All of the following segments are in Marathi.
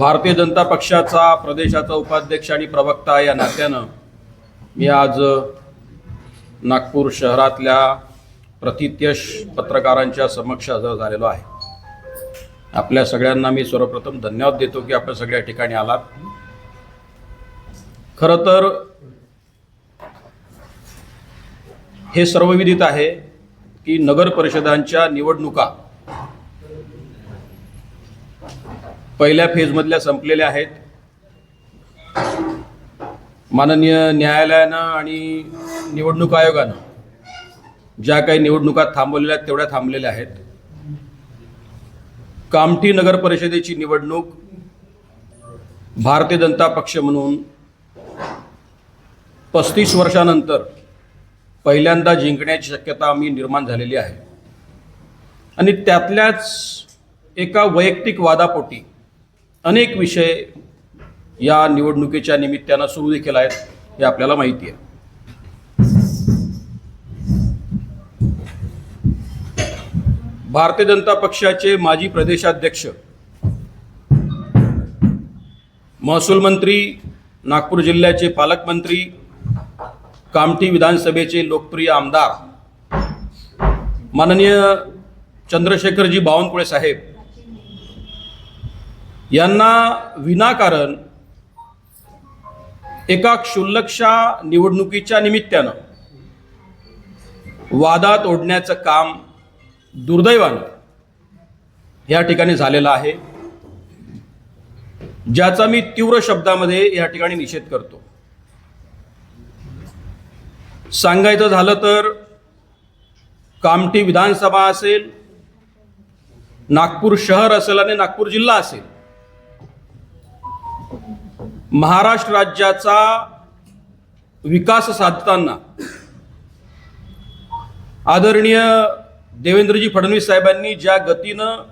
भारतीय जनता पक्षाचा प्रदेशाचा उपाध्यक्ष आणि प्रवक्ता या नात्यानं मी आज नागपूर शहरातल्या प्रतित्यश पत्रकारांच्या समक्ष हजर झालेलो आहे. आपल्या सगळ्यांना मी सर्वप्रथम धन्यवाद देतो की आपण सगळ्या ठिकाणी आलात. खरं तर हे सर्वविदित आहे की नगर परिषदांच्या निवडणुका पहिल्या फेजमधल्या संपलेल्या आहेत. माननीय न्यायालयानं आणि निवडणूक आयोगानं ज्या काही निवडणुका थांबवलेल्या आहेत तेवढ्या थांबलेल्या आहेत. कामठी नगर परिषदेची निवडणूक भारतीय जनता पक्ष म्हणून पस्तीस वर्षानंतर पहिल्यांदा जिंकण्याची शक्यता आम्ही निर्माण झालेली आहे. आणि त्यातल्याच एका वैयक्तिक वादापोटी अनेक विषय या निवडणुकीच्या निमित्तानं सुरू देखील आहेत हे आपल्याला माहिती आहे. भारतीय जनता पक्षाचे माजी प्रदेशाध्यक्ष महसूल मंत्री नागपूर जिल्ह्याचे पालकमंत्री कामठी विधानसभेचे लोकप्रिय आमदार माननीय चंद्रशेखरजी बावनकुळे साहेब यांना विनाकारण एका क्षुल्लकशा निवडणुकीच्या निमित्तानं वादात ओढण्याचं काम दुर्दैवानं या ठिकाणी झालेलं आहे ज्याचा मी तीव्र शब्दामध्ये या ठिकाणी निषेध करतो. सांगायचं झालं तर कामठी विधानसभा असेल नागपूर शहर असेल आणि नागपूर जिल्हा असेल महाराष्ट्र राज्याचा विकास साधताना आदरणीय देवेंद्रजी फडणवीस साहेबांनी ज्या गतीनं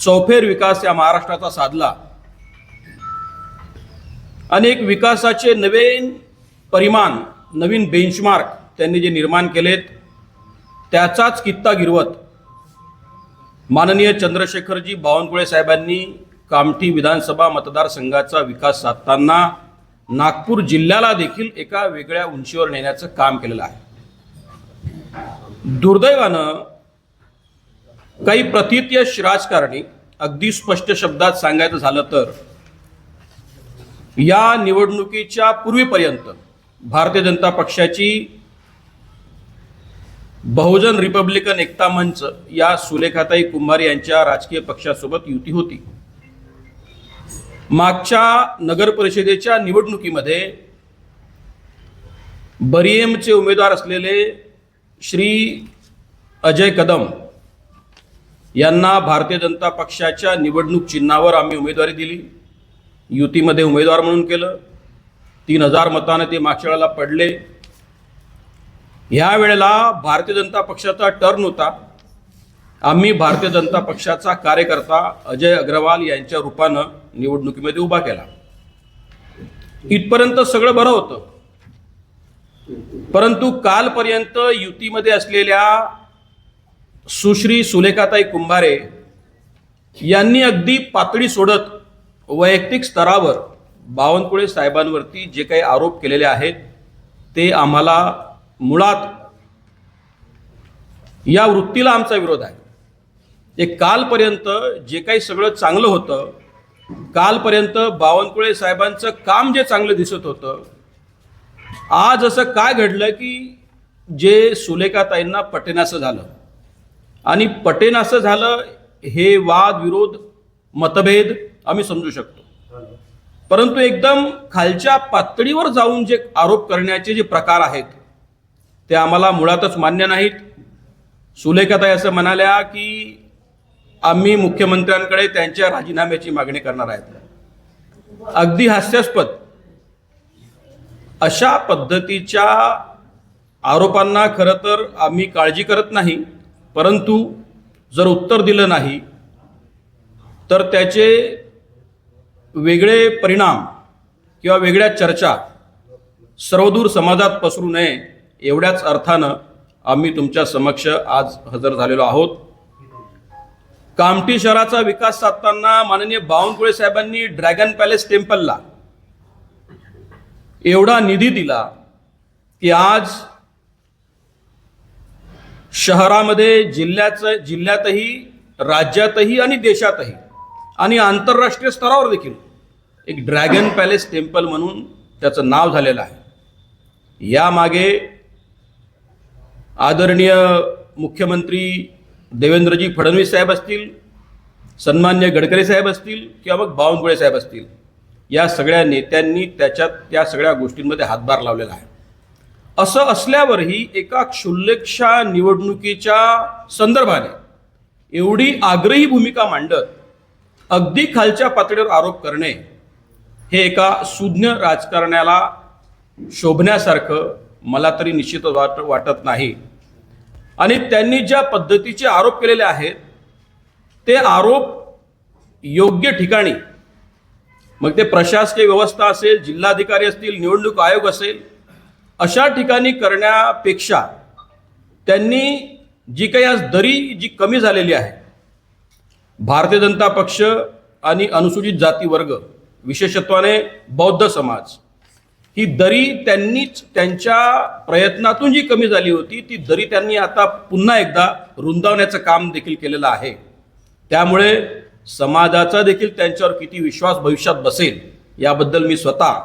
चौफेर विकास या महाराष्ट्राचा साधला अनेक विकासाचे नवीन परिमाण नवीन बेंचमार्क त्यांनी जे निर्माण केलेत त्याचाच कित्ता गिरवत माननीय चंद्रशेखरजी बावनकुळे साहेबांनी कामठी विधानसभा मतदारसंघाचा विकास साधताना नागपूर जिल्ह्याला देखील एका वेगळ्या उंचीवर नेण्याचं काम केलेलं आहे. दुर्दैवानं काही प्रतित्यश राजकारणी अगदी स्पष्ट शब्दात सांगायचं झालं तर या निवडणुकीच्या पूर्वीपर्यंत भारतीय जनता पक्षाची बहुजन रिपब्लिकन एकता मंच या सुलेखाताई कुंभार यांच्या राजकीय पक्षासोबत युती होती. मागच्या नगर परिषदेच्या निवडणुकीमध्ये बरिएमचे उमेदवार असलेले श्री अजय कदम यांना भारतीय जनता पक्षाच्या निवडणूक चिन्हावर आम्ही उमेदवारी दिली. युतीमध्ये उमेदवार म्हणून केलं. तीन हजार मताने ते मागच्या वेळेला पडले. ह्या वेळेला भारतीय जनता पक्षाचा टर्न होता. आम्ही भारतीय जनता पक्षाचा कार्यकर्ता अजय अग्रवाल यांच्या रूपानं निवडणुकीमध्ये उभा केला. इथपर्यंत सगळं बरं होतं. परंतु कालपर्यंत युतीमध्ये असलेल्या सुश्री सुलेखाताई कुंभारे यांनी अगदी पातळी सोडत वैयक्तिक स्तरावर बावनकुळे साहेबांवरती जे काही आरोप केलेले आहेत ते आम्हाला मुळात या वृत्तीला आमचा विरोध आहे. एक कालपर्यंत जे काही सगळं चांगलं होतं कालपर्यंत बावनकुळे साहेबांचं काम जे चांगलं दिसत होतं आज असं काय घडलं की जे सुलेखाताईंना पटेनासं झालं. आणि पटेनासं झालं हे वाद विरोध मतभेद आम्ही समजू शकतो. परंतु एकदम खालच्या पातळीवर जाऊन जे आरोप करण्याचे जे प्रकार आहेत ते आम्हाला मुळातच मान्य नाहीत. सुलेखाताई असं म्हणाल्या की आम्ही मुख्यमंत्र्यांकडे त्यांच्या राजीनाम्याची मागणी करणार आहेत. अगदी हास्यास्पद. अशा पद्धतीच्या आरोपांना खरं तर आम्ही काळजी करत नाही परंतु जर उत्तर दिलं नाही तर त्याचे वेगळे परिणाम किंवा वेगळ्या चर्चा सर्वदूर समाजात पसरू नये एवढ्याच अर्थानं आम्ही तुमच्या समक्ष आज हजर झालेलो आहोत. कामठी शहराचा विकास साधताना माननीय बावनकुळे साहेबांनी ड्रॅगन पॅलेस टेम्पलला एवढा निधी दिला की आज शहरामध्ये जिल्ह्याचं जिल्ह्यातही राज्यातही आणि देशातही आणि आंतरराष्ट्रीय स्तरावर देखील एक ड्रॅगन पॅलेस टेम्पल म्हणून त्याचं नाव झालेलं आहे. यामागे आदरणीय मुख्यमंत्री देवेंद्रजी फडणवीस साहेब असतील सन्मान्य गडकरी साहेब असतील किंवा मग बावनकुळे साहेब असतील या सगळ्या नेत्यांनी त्याच्यात त्या सगळ्या गोष्टींमध्ये हातभार लावलेला आहे. असं असल्यावरही एका क्षुल्लेक्षा निवडणुकीच्या संदर्भाने एवढी आग्रही भूमिका मांडत अगदी खालच्या पातळीवर आरोप करणे हे एका सुज्ञ राजकारण्याला शोभण्यासारखं मला तरी निश्चित वाट वाटत नाही. आणि त्यांनी ज्या पद्धतीचे आरोप केलेले आहेत ते आरोप योग्य ठिकाणी. मग ते प्रशासकीय व्यवस्था असेल जिल्हाधिकारी असतील निवडणूक आयोग असेल अशा ठिकाणी करण्यापेक्षा त्यांनी जी काही आज दरी जी कमी झालेली आहे भारतीय जनता पक्ष आणि अनुसूचित जाती वर्ग विशेषत्वाने बौद्ध समाज ही दरी त्यांनीच त्यांच्या प्रयत्नातून जी कमी झाली होती ती दरी त्यांनी आता पुन्हा एकदा रुंदावण्याचं काम देखील केलेलं आहे. त्यामुळे समाजाचा देखील त्यांच्यावर किती विश्वास भविष्यात बसेल याबद्दल मी स्वतः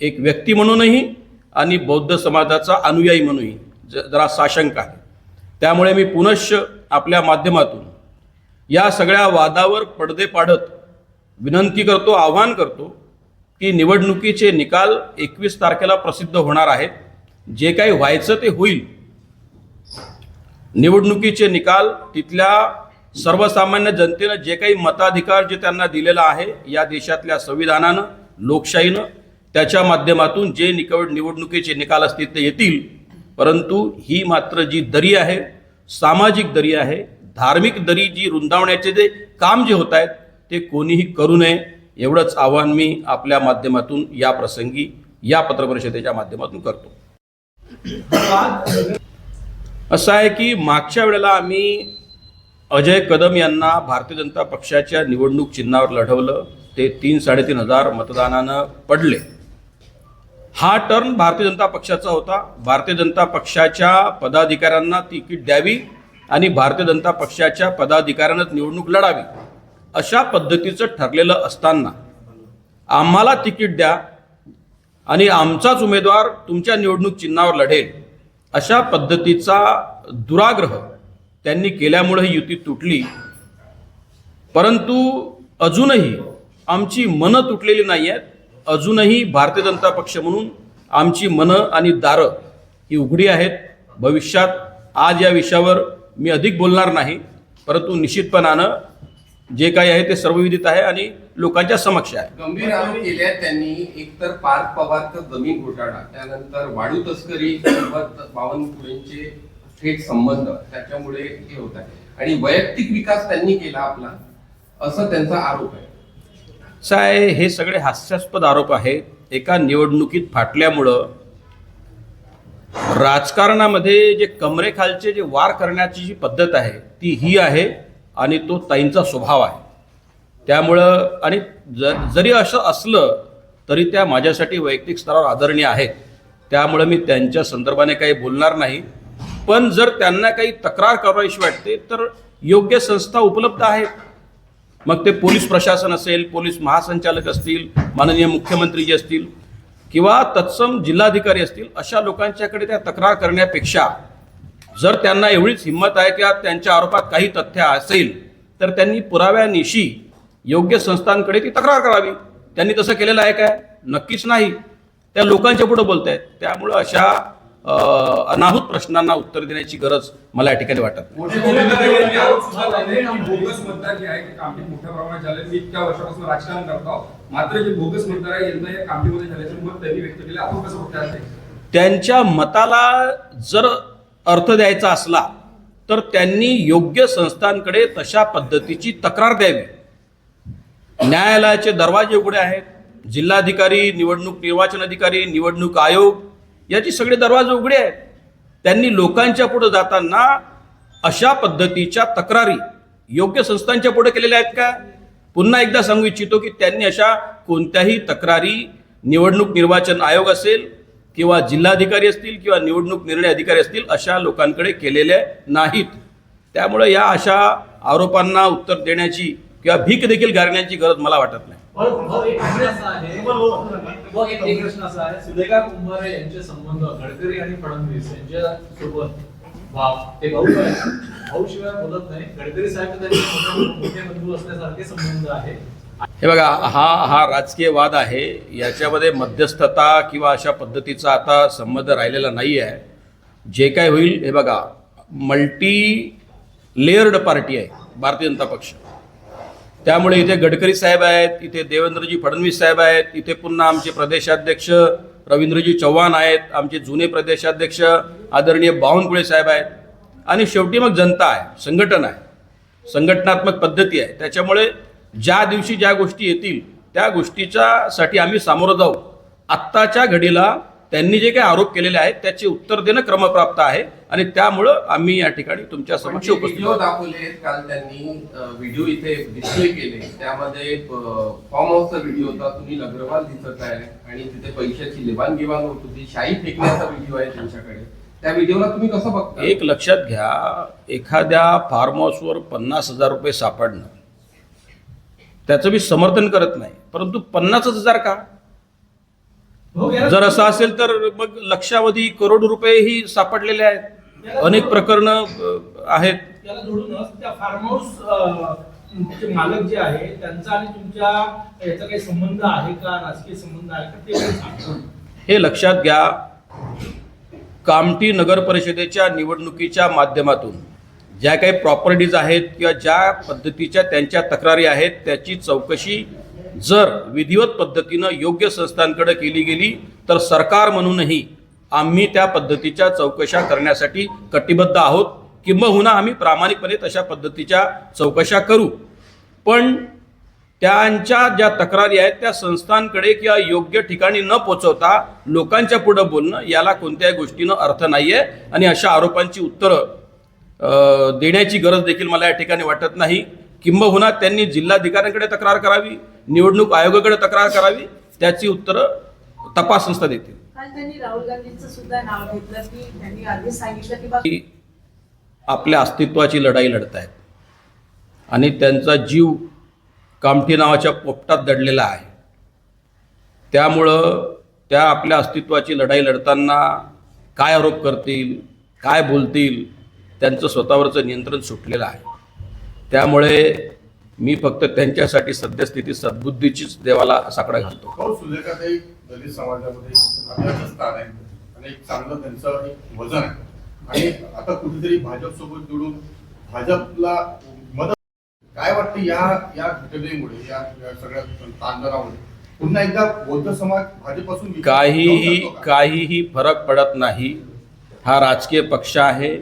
एक व्यक्ती म्हणूनही आणि बौद्ध समाजाचा अनुयायी म्हणूनही ज जरा साशंक आहे. त्यामुळे मी पुनश्च आपल्या माध्यमातून या सगळ्या वादावर पडदे पाडत विनंती करतो आवाहन करतो की निवडणुकीचे निकाल एकवीस तारखेला प्रसिद्ध होणार आहेत. जे काही व्हायचं ते होईल. निवडणुकीचे निकाल तिथल्या सर्वसामान्य जनतेनं जे काही मताधिकार जे त्यांना दिलेला आहे या देशातल्या संविधानानं लोकशाहीनं त्याच्या माध्यमातून जे निकड निवडणुकीचे निकाल असतील ते येतील. परंतु ही मात्र जी दरी आहे सामाजिक दरी आहे धार्मिक दरी जी रुंदावण्याचे जे काम जे होत आहेत ते कोणीही करू नये. एवढंच आवाहन मी आपल्या माध्यमातून या प्रसंगी या पत्रपरिषदेच्या माध्यमातून करतो. असं आहे की मागच्या वेळेला आम्ही अजय कदम यांना भारतीय जनता पक्षाच्या निवडणूक चिन्हावर लढवलं. ते तीन साडेतीन हजार मतदानानं पडले. हा टर्न भारतीय जनता पक्षाचा होता. भारतीय जनता पक्षाच्या पदाधिकाऱ्यांना तिकीट द्यावी आणि भारतीय जनता पक्षाच्या पदाधिकाऱ्यांनाच निवडणूक लढावी. अशा पद्धतीचं ठरलेलं असताना आम्हाला तिकीट द्या आणि आमचाच उमेदवार तुमच्या निवडणूक चिन्हावर लढेल अशा पद्धतीचा दुराग्रह त्यांनी केल्यामुळे ही युती तुटली. परंतु अजूनही आमची मनं तुटलेली नाही आहेत अजूनही भारतीय जनता पक्ष म्हणून आमची मनं आणि दारं ही उघडी आहेत. भविष्यात आज या विषयावर मी अधिक बोलणार नाही परंतु निश्चितपणानं जे काही आहे ते सर्वविदित आहे आणि लोकांच्या समक्ष आहे. गंभीर आरोप केले आहेत त्यांनी. एकतर पार्थ पवारचं जमीन घोटाळा त्यानंतर वाळू तस्करी सोबत बावनकुळेंचे थेट संबंध त्याच्यामुळे हे होत आहे. आणि वैयक्तिक विकास त्यांनी केला आपला असं त्यांचा आरोप आहे. आहे हे सगळे हास्यास्पद आरोप आहेत. एका निवडणुकीत फाटल्यामुळं राजकारणामध्ये जे कमरेखालचे जे वार करण्याची जी पद्धत आहे ती ही आहे. आणि तो ताईंचा स्वभाव आहे. त्यामुळं आणि ज जरी असं असलं तरी त्या माझ्यासाठी वैयक्तिक स्तरावर आदरणीय आहेत. त्यामुळं मी त्यांच्या संदर्भाने काही बोलणार नाही. पण जर त्यांना काही तक्रार करावीशी वाटते तर योग्य संस्था उपलब्ध आहेत. मग ते पोलीस प्रशासन असेल पोलीस महासंचालक असतील माननीय मुख्यमंत्री जे असतील किंवा तत्सम जिल्हाधिकारी असतील अशा लोकांच्याकडे त्या तक्रार करण्यापेक्षा जर त्यांना एवढीच हिंमत आहे की आज त्यांच्या आरोपात काही तथ्य असेल तर त्यांनी पुराव्यानिशी योग्य संस्थांकडे ती तक्रार करावी. त्यांनी तसं केलेलं आहे काय? नक्कीच नाही. त्या लोकांच्या पुढे बोलत आहेत त्यामुळं अशा अनाहूत प्रश्नांना उत्तर देण्याची गरज मला या ठिकाणी वाटत त्यांच्या मताला जर अर्थ द्यायचा असला तर त्यांनी योग्य संस्थांकडे तशा पद्धतीची तक्रार द्यावी. न्यायालयाचे दरवाजे उघडे आहेत. जिल्हाधिकारी निवडणूक निर्वाचन अधिकारी निवडणूक आयोग याचे सगळे दरवाजे उघडे आहेत. त्यांनी लोकांच्या पुढे जाताना अशा पद्धतीच्या तक्रारी योग्य संस्थांच्या पुढे केलेल्या आहेत का? पुन्हा एकदा सांगू इच्छितो की त्यांनी अशा कोणत्याही तक्रारी निवडणूक निर्वाचन आयोग असेल किंवा जिल्हाधिकारी असतील किंवा निवडणूक निर्णय अधिकारी असतील अशा लोकांकडे केलेल्या नाहीत. त्यामुळे या अशा आरोपांना उत्तर देण्याची किंवा भीक देखील गारण्याची गरज मला वाटत नाही. सुलेखा कुंभारे यांचे संबंध गडकरी आणि फडणवीस यांच्या सोबत ते भाऊ काय भाऊ शिवाय बोलत नाही. गडकरी साहेब तर त्यांचे मोठे मोठे बंधू असल्यासारखे संबंध आहे हे बघा हा हा राजकीय वाद आहे. याच्यामध्ये मध्यस्थता किंवा अशा पद्धतीचा आता संबंध राहिलेला नाही आहे जे काय होईल हे बघा मल्टी लेअर्ड पार्टी आहे भारतीय जनता पक्ष. त्यामुळे इथे गडकरी साहेब आहेत इथे देवेंद्रजी फडणवीस साहेब आहेत इथे पुन्हा आमचे प्रदेशाध्यक्ष रवींद्रजी चव्हाण आहेत आमचे जुने प्रदेशाध्यक्ष आदरणीय बावनकुळे साहेब आहेत. आणि शेवटी मग जनता आहे संघटन आहे. संघटनात्मक पद्धती आहे. त्याच्यामुळे ज्या दिवशी ज्या गोष्टी येतील त्या गोष्टीच्या साठी आम्ही सामोरं जाऊ. आत्ताच्या घडीला त्यांनी जे काही आरोप केलेले आहेत त्याचे उत्तर देणं क्रमप्राप्त आहे आणि त्यामुळं आम्ही या ठिकाणी तुमच्या समक्ष उपस्थित. दाखवले काल त्यांनी व्हिडिओ इथे डिस्प्ले केले. त्यामध्ये फॉर्म हाऊसचा व्हिडिओ होता सुनील अग्रवाल दिसत आहे आणि तिथे पैशाची देवाणघेवाण होत होती. शाही फेकण्याचा व्हिडिओ आहे त्यांच्याकडे. त्या व्हिडिओला तुम्ही कसं बघता? एक लक्षात घ्या एखाद्या फार्म हाऊसवर पन्नास हजार रुपये सापडणं. त्याचं मी समर्थन करत नाही. परंतु पन्नासच हजार का? याला- जर असं असेल तर मग लक्षावधी करोड रुपयेही सापडलेले आहेत. अनेक प्रकरणं आहेत. त्याला जोडूनच त्या फार्म हाऊस अं, चे मालक जे आहे त्यांचा आणि तुमच्या याचा काही संबंध आहे का? राजकीय संबंध आहे का? ते पण सांगा. हे लक्षात घ्या. कामठी नगर परिषदेच्या निवडणुकीच्या माध्यमातून ज्या काही प्रॉपर्टीज आहेत किंवा ज्या पद्धतीच्या त्यांच्या तक्रारी आहेत त्याची चौकशी जर विधिवत पद्धतीनं योग्य संस्थांकडे केली गेली तर सरकार म्हणूनही आम्ही त्या पद्धतीच्या चौकशा करण्यासाठी कटिबद्ध आहोत किंबहुना आम्ही प्रामाणिकपणे तशा पद्धतीच्या चौकशा करू. पण त्यांच्या ज्या तक्रारी आहेत त्या संस्थांकडे किंवा योग्य ठिकाणी न पोचवता लोकांच्या पुढं बोलणं याला कोणत्याही गोष्टीनं अर्थ नाही आहे आणि अशा आरोपांची उत्तरं देण्याची गरज देखील मला या ठिकाणी वाटत नाही. किंबहुना त्यांनी जिल्हाधिकाऱ्यांकडे तक्रार करावी निवडणूक आयोगाकडे तक्रार करावी त्याची उत्तरं तपास संस्था देतील. आपल्या अस्तित्वाची लढाई लढत आहेत आणि त्यांचा जीव कामठी नावाच्या पोपटात दडलेला आहे. त्यामुळं त्या आपल्या अस्तित्वाची लढाई लढताना काय आरोप करतील काय बोलतील त्यांचं स्वतःवरचं नियंत्रण सुटलेलं आहे. त्यामुळे मी फक्त त्यांच्यासाठी सद्यस्थिती सद्बुद्धीचीच देवाला साकडा घालतो. भाऊ सुलेखाताई दलित समाजामध्ये अभिजात स्थान आहे आणि एक चांगलं त्यांचं एक वजन आहे. आणि आता कुठेतरी भाजप सोबत जोडून भाजपला मदत काय वाटतं या या घटनेमुळे या सगळ्या पुन्हा एकदा बौद्ध समाज भाजपपासून काहीही? काहीही फरक पडत नाही. हा राजकीय पक्ष आहे.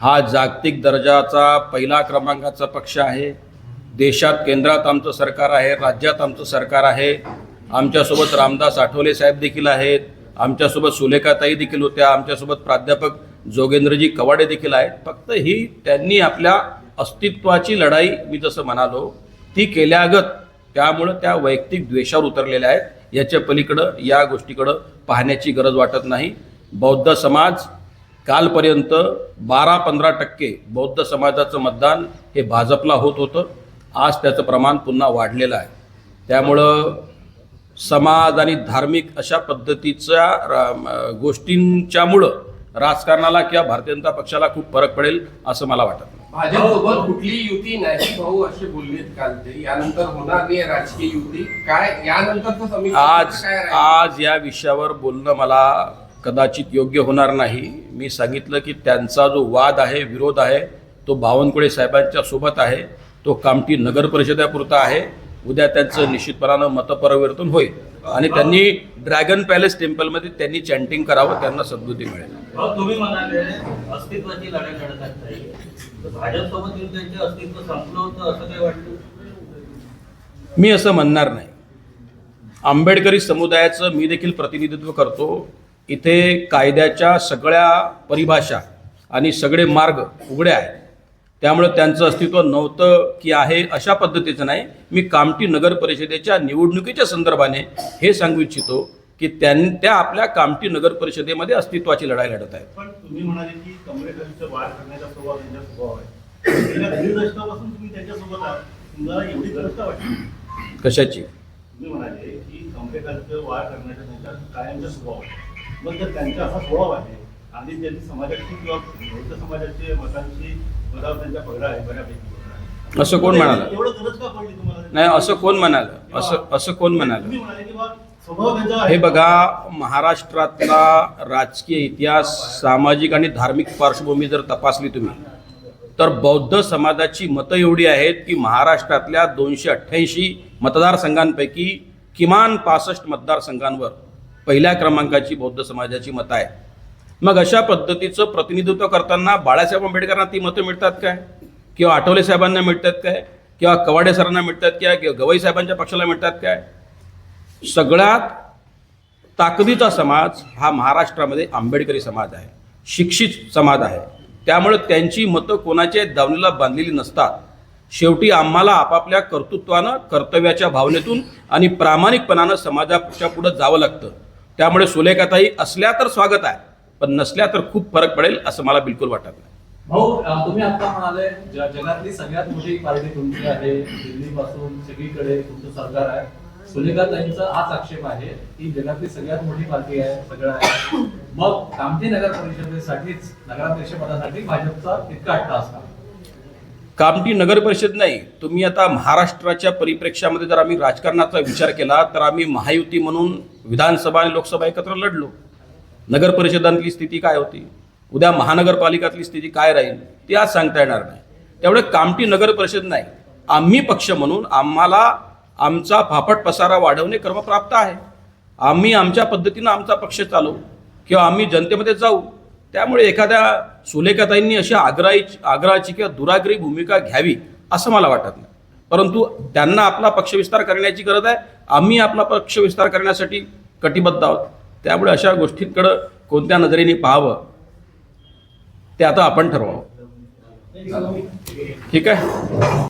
हा जागतिक दर्जाचा पहिला क्रमांकाचा पक्ष आहे. देशात केंद्रात आमचं सरकार आहे राज्यात आमचं सरकार आहे. आमच्यासोबत रामदास आठवले साहेब देखील आहेत. आमच्यासोबत सुलेखाताई देखील होत्या. आमच्यासोबत प्राध्यापक जोगेंद्रजी कवाडे देखील आहेत. फक्त ही त्यांनी आपल्या अस्तित्वाची लढाई मी जसं म्हणालो ती केल्यागत त्यामुळं त्या वैयक्तिक द्वेषावर उतरलेल्या आहेत. याच्या पलीकडं या गोष्टीकडं पाहण्याची गरज वाटत नाही. बौद्ध समाज कालपर्यंत बारा पंधरा टक्के बौद्ध समाजाचं मतदान हे भाजपला होत होतं. आज त्याचं प्रमाण पुन्हा वाढलेलं आहे. त्यामुळं समाज आणि धार्मिक अशा पद्धतीच्या रा- गोष्टींच्यामुळं राजकारणाला किंवा भारतीय जनता पक्षाला खूप फरक पडेल असं मला वाटत. नाही भाजप सोबत कुठली युती नाही भाऊ असे बोललेत काल ते. यानंतर होणार नाही राजकीय युती. काय? समीकरण आज काय? आज या विषयावर बोलणं मला कदाचित योग्य होणार नाही. मी सांगितलं की त्यांचा जो वाद आहे विरोध आहे तो बावनकुळे साहेबांच्या सोबत आहे. तो कामठी नगर परिषदेपुरता आहे. उद्या त्यांचं निश्चितपणानं मतपरिवर्तन होईल. आणि त्यांनी ड्रॅगन पॅलेस टेम्पलमध्ये त्यांनी चॅन्टिंग करावं त्यांना सद्बुद्धी मिळेल. तुम्ही म्हणाले अस्तित्वाची लढाई लढत आहेत ताई. तर भाजपसोबत येऊन त्यांचे अस्तित्व संपलं होतं असं काही वाटतं? मी असं म्हणणार नाही. आंबेडकरी समुदायाचं मी देखील प्रतिनिधित्व करतो. इथे कायद्याच्या सगळ्या परिभाषा आणि सगळे मार्ग उघडे आहेत. त्यामुळे त्यांचं अस्तित्व नव्हतं की आहे अशा पद्धतीचं नाही. मी कामठी नगर परिषदेच्या निवडणुकीच्या संदर्भाने हे सांगू इच्छितो की त्यां त्या आपल्या कामठी नगर परिषदेमध्ये अस्तित्वाची लढाई लढत आहेत. पण तुम्ही म्हणाले की कमरेकरांचं वाढ करण्याचा स्वभाव त्यांचा स्वभाव आहे. गेल्या दीड दशकापासून तुम्ही त्यांच्यासोबत आहात. तुम्हाला एवढी गरज का वाटते कशाची? तुम्ही म्हणाले की कमरेकरांचं वाढ करण्याचा त्यांचा कायमचा स्वभाव आहे. मग जर त्यांचा असा स्वभाव आहे. आणि त्यांनी समाजाची किंवा बौद्ध समाजाचे मतांची मतावर त्यांचा पगडा आहे बऱ्यापैकी. असं कोण म्हणालं? एवढं गरज का पडली तुम्हाला? नाही असं कोण म्हणालं? असं असं कोण म्हणालं? त्यांचा हे बघा महाराष्ट्रातला राजकीय इतिहास सामाजिक आणि धार्मिक पार्श्वभूमी जर तपासली तुम्ही तर बौद्ध समाजाची मतं एवढी आहेत की महाराष्ट्रातल्या दोनशे अठ्ठ्याऐंशी मतदारसंघांपैकी किमान पासष्ट मतदारसंघांवर पहिल्या क्रमांकाची बौद्ध समाजाची मतं आहेत. मग अशा पद्धतीचं प्रतिनिधित्व करताना बाळासाहेब आंबेडकरांना ती मतं मिळतात काय? किंवा आठवले साहेबांना मिळतात काय? किंवा कवाडे सरांना मिळतात काय? किंवा गवई साहेबांच्या पक्षाला मिळतात काय? सगळ्यात ताकदीचा समाज हा महाराष्ट्रामध्ये आंबेडकरी समाज आहे. शिक्षित समाज आहे. त्यामुळे त्यांची मतं कोणाच्या दावणीला बांधलेली नसतात. शेवटी आम्हाला आपापल्या कर्तृत्वानं कर्तव्याच्या भावनेतून आणि प्रामाणिकपणानं समाजाच्या पुढं जावं लागतं. त्यामुळे सुलेखाताई असल्या तर स्वागत आहे पण नसल्या तर खूप फरक पडेल असं मला बिलकुल वाटत नाही. भाऊ तुम्ही आता म्हणाले जगातली सगळ्यात मोठी पार्टी तुमची आहे दिल्ली पासून सगळीकडे तुमचं सरकार आहे. सुलेखाताईंचा हाच आक्षेप आहे की जगातली सगळ्यात मोठी पार्टी आहे सगळं आहे. मग कामठी नगर परिषदेसाठीच नगराध्यक्ष पदासाठी भाजपचा इतका अट्टा असणार. कामठी नगर परिषद नाही. तुम्ही आता महाराष्ट्राच्या परिप्रेक्ष्यामध्ये जर आम्ही राजकारणाचा विचार केला तर आम्ही महायुती म्हणून विधानसभा आणि लोकसभा एकत्र लढलो. नगर परिषदांतली स्थिती काय होती? उद्या महानगरपालिकातली स्थिती काय राहील? ती आज सांगता येणार नाही. त्यामुळे कामठी नगर परिषद नाही. आम्ही पक्ष म्हणून आम्हाला आमचा फाफट पसारा वाढवणे कर्मप्राप्त आहे. आम्ही आमच्या पद्धतीनं आमचा पक्ष चालवू किंवा आम्ही जनतेमध्ये जाऊ. त्यामुळे एखाद्या सुलेखाताईंनी अशी आग्रही आग्रहाची किंवा दुराग्री भूमिका घ्यावी असं मला वाटत नाही. परंतु त्यांना आपला पक्षविस्तार करण्याची गरज आहे. आम्ही आपला पक्षविस्तार करण्यासाठी कटिबद्ध आहोत. त्यामुळे अशा गोष्टींकडं कोणत्या नजरेने पाहावं ते आता आपण ठरवावं ठीक आहे?